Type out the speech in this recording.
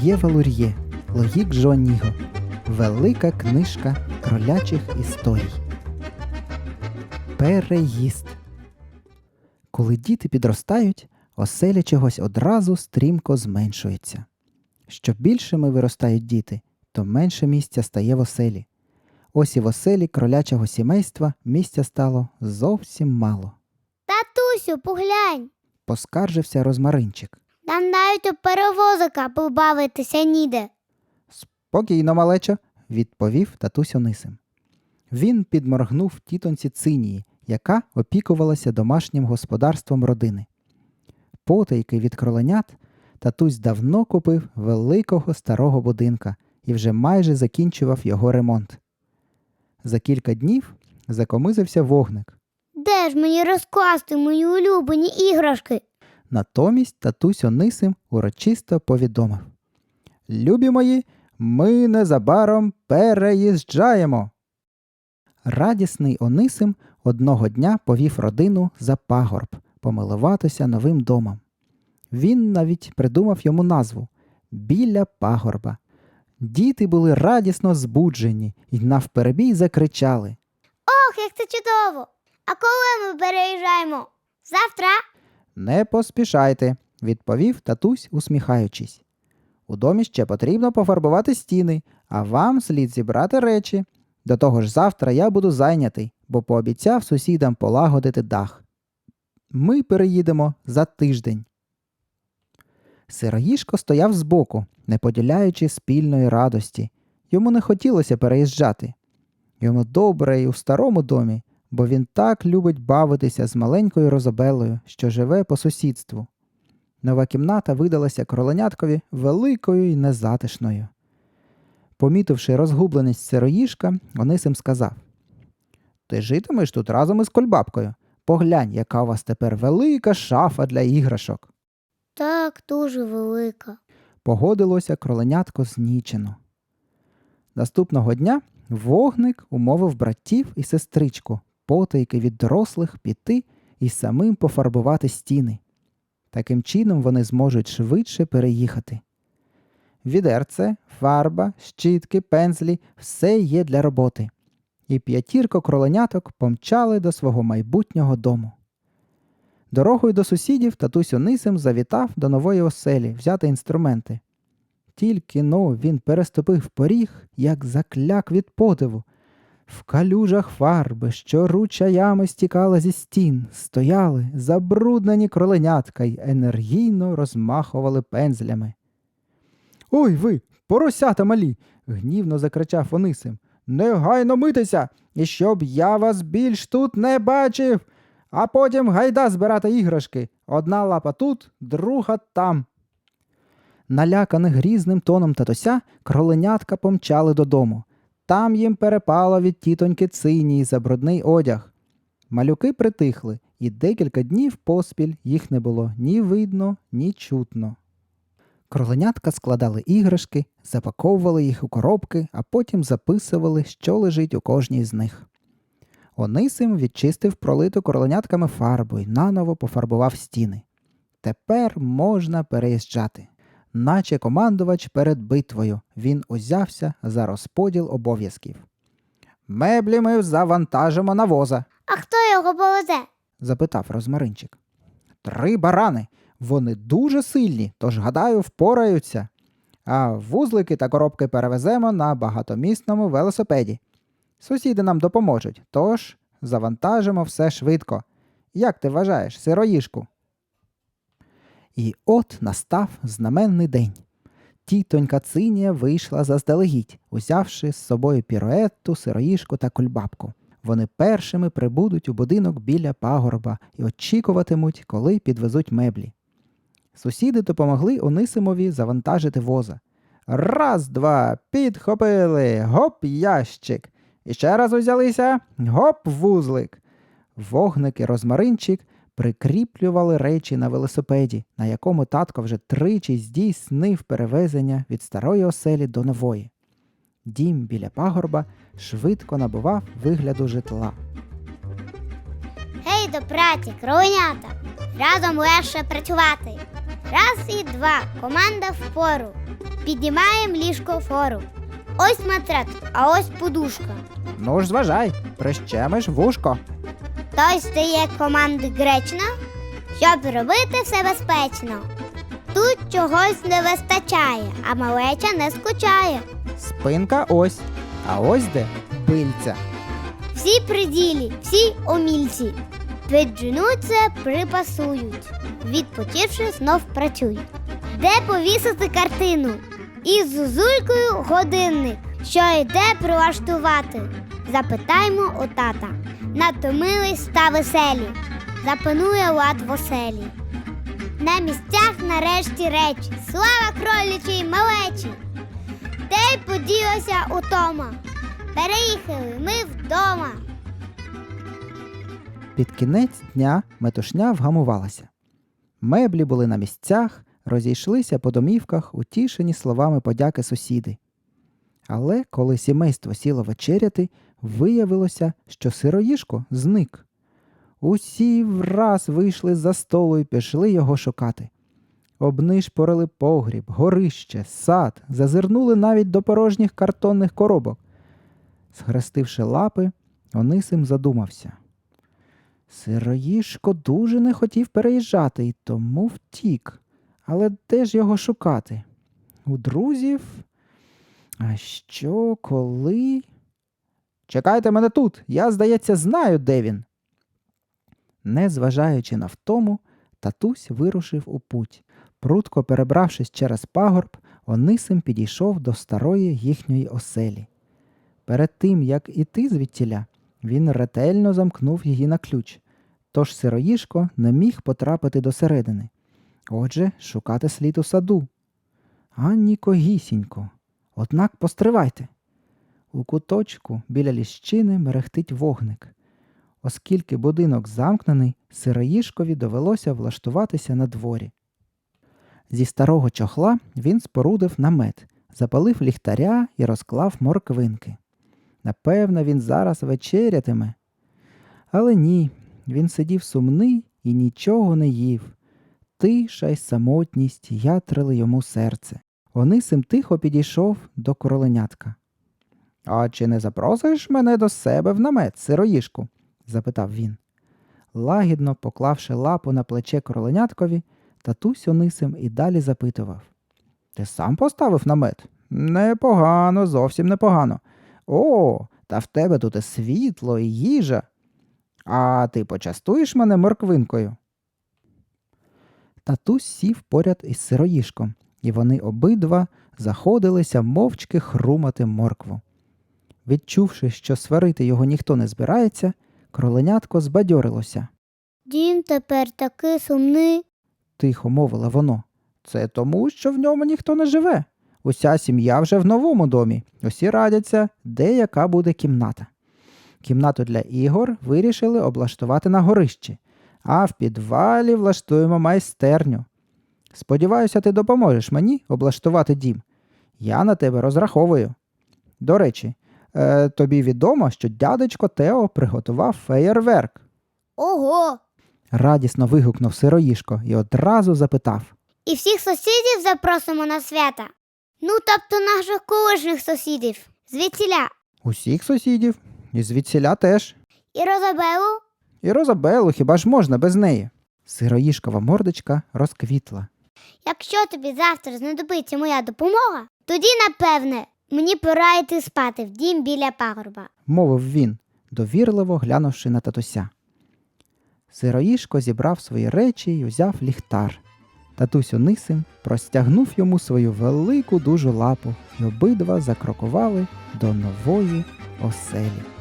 Ксав'є Валур'є, Логік Жоніго. Велика книжка кролячих історій. Переїзд. Коли діти підростають, оселя чогось одразу стрімко зменшується. Що більшими виростають діти, то менше місця стає в оселі. Ось і в оселі кролячого сімейства місця стало зовсім мало. Татусю, поглянь. Поскаржився розмаринчик. Нам навіть у перевозика побавитися ніде. Спокійно, малечо, відповів татусь Онисим. Він підморгнув тітонці Цинії, яка опікувалася домашнім господарством родини. Потайки від кроленят татусь давно купив великого старого будинка і вже майже закінчував його ремонт. За кілька днів закомизився вогник. Де ж мені розкласти мої улюблені іграшки? Натомість татусь Онисим урочисто повідомив: Любі мої, ми незабаром переїжджаємо. Радісний Онисим одного дня повів родину за пагорб помилуватися новим домом. Він навіть придумав йому назву Біля пагорба. Діти були радісно збуджені і навперебій закричали. Ох, як це чудово! А коли ми переїжджаємо? Завтра? Не поспішайте, відповів татусь, усміхаючись. У домі ще потрібно пофарбувати стіни, а вам слід зібрати речі. До того ж, завтра я буду зайнятий, бо пообіцяв сусідам полагодити дах. Ми переїдемо за тиждень. Сироїшко стояв збоку, не поділяючи спільної радості. Йому не хотілося переїжджати. Йому добре і у старому домі, бо він так любить бавитися з маленькою Розабелою, що живе по сусідству. Нова кімната видалася кроленяткові великою і незатишною. Помітивши розгубленість сироїшка, Онисим сказав Ти житимеш тут разом із кольбабкою. Поглянь, яка у вас тепер велика шафа для іграшок. Так, дуже велика. Погодилося кроленятко знічено. Наступного дня вогник умовив братів і сестричку потайки від дорослих піти і самим пофарбувати стіни. Таким чином вони зможуть швидше переїхати. Відерце, фарба, щітки, пензлі все є для роботи. І п'ятірко кроленяток помчали до свого майбутнього дому. Дорогою до сусідів татусь Онисим завітав до нової оселі взяти інструменти. Тільки но він переступив поріг, як закляк від подиву. В калюжах фарби, що ручаями стікала зі стін, стояли забруднені кроленятка й енергійно розмахували пензлями. Ой ви, поросята малі. гнівно закричав Онисим. Негайно митися, і щоб я вас більш тут не бачив. А потім гайда збирати іграшки. Одна лапа тут, друга там. Наляканих грізним тоном татуся, кроленятка помчали додому. Там їм перепало від тітоньки цинії за брудний одяг. Малюки притихли, і декілька днів поспіль їх не було ні видно, ні чутно. Кроленятка складали іграшки, запаковували їх у коробки, а потім записували, що лежить у кожній з них. Онисим відчистив пролиту кроленятками фарбу і наново пофарбував стіни. Тепер можна переїжджати. Наче командувач перед битвою, він узявся за розподіл обов'язків. Меблі ми завантажимо на воза, А хто його повезе? запитав розмаринчик. Три барани. Вони дуже сильні, тож, гадаю, впораються. А вузлики та коробки перевеземо на багатомісному велосипеді. Сусіди нам допоможуть, тож завантажимо все швидко. Як ти вважаєш, сироїшку? І от настав знаменний день. Тітонька Цинія вийшла заздалегідь, узявши з собою піруетту, сироїшку та кульбабку. Вони першими прибудуть у будинок біля пагорба і очікуватимуть, коли підвезуть меблі. Сусіди допомогли Онисимові завантажити воза. Раз, два, підхопили, гоп, ящик. І ще раз узялися, гоп, вузлик. Вогник і розмаринчик прикріплювали речі на велосипеді, на якому татко вже тричі здійснив перевезення від старої оселі до нової. Дім біля пагорба швидко набував вигляду житла. Гей до праці, кровенята! Разом легше працювати. Раз і два. Команда впору. Піднімаємо ліжко фору. Ось матрат, а ось подушка. Ну ж зважай, прищемиш вушко. Той стає команди гречно, щоб робити все безпечно. Тут чогось не вистачає, а малеча не скучає. Спинка ось, а ось де пильця. Всі при ділі, всі умільці. Підженуться, припасують. Відпочивши, знов працюють. Де повісити картину? Із зузулькою годинник, що йде прилаштувати. Запитаймо у тата. Натомились та веселі, запанує лад в оселі. На місцях нарешті речі, слава кролячій малечі. Де й поділася утома. Переїхали ми вдома. Під кінець дня метушня вгамувалася. Меблі були на місцях, розійшлися по домівках, утішені словами подяки сусіди. Але коли сімейство сіло вечеряти, виявилося, що сироїшко зник. Усі враз вийшли за столу і пішли його шукати. Обнишпорили погріб, горище, сад, зазирнули навіть до порожніх картонних коробок. Схрестивши лапи, Онисим задумався. Сироїшко дуже не хотів переїжджати і тому втік. Але де ж його шукати? У друзів? А що, коли? Чекайте мене тут, я, здається, знаю, де він. Незважаючи на втому, татусь вирушив у путь. Прудко перебравшись через пагорб, Онисим підійшов до старої їхньої оселі. Перед тим, як іти звідтіля, він ретельно замкнув її на ключ, тож сироїшко не міг потрапити до середини. Отже, шукати слід у саду. Ані когісінько. Однак постривайте. У куточку біля ліщини мерехтить вогник. Оскільки будинок замкнений, сироїшкові довелося влаштуватися на дворі. Зі старого чохла він спорудив намет, запалив ліхтаря і розклав морквинки. Напевно, він зараз вечерятиме. Але ні, він сидів сумний і нічого не їв. Тиша й самотність ятрили йому серце. Онисим тихо підійшов до короленятка. А чи не запросиш мене до себе в намет, сироїшку? запитав він. Лагідно поклавши лапу на плече короленяткові, татусь Онисим і далі запитував. Ти сам поставив намет? Непогано, зовсім непогано. О, та в тебе тут і світло, і їжа. А ти почастуєш мене морквинкою? Татусь сів поряд із сироїшком, і вони обидва заходилися мовчки хрумати моркву. Відчувши, що сварити його ніхто не збирається, кроленятко збадьорилося. Дім тепер такий сумний. Тихо мовила воно. Це тому, що в ньому ніхто не живе. Уся сім'я вже в новому домі. Усі радяться, де яка буде кімната. Кімнату для ігор вирішили облаштувати на горищі, а в підвалі влаштуємо майстерню. Сподіваюся, ти допоможеш мені облаштувати дім. Я на тебе розраховую. До речі, е, тобі відомо, що дядечко Тео приготував феєрверк. Ого! Радісно вигукнув сироїшко і одразу запитав. І всіх сусідів запросимо на свята. Ну, тобто наших колишніх сусідів. Звідсіля. Усіх сусідів, і звідсіля теж. І Розабелу. І Розабелу хіба ж можна без неї? Сироїшкова мордочка розквітла. Якщо тобі завтра знадобиться моя допомога, тоді, напевне, мені пора йти спати в дім біля пагорба. мовив він, довірливо глянувши на татуся. Сироїшко зібрав свої речі й узяв ліхтар. Татусь Онисим простягнув йому свою велику дужу лапу, і обидва закрокували до нової оселі.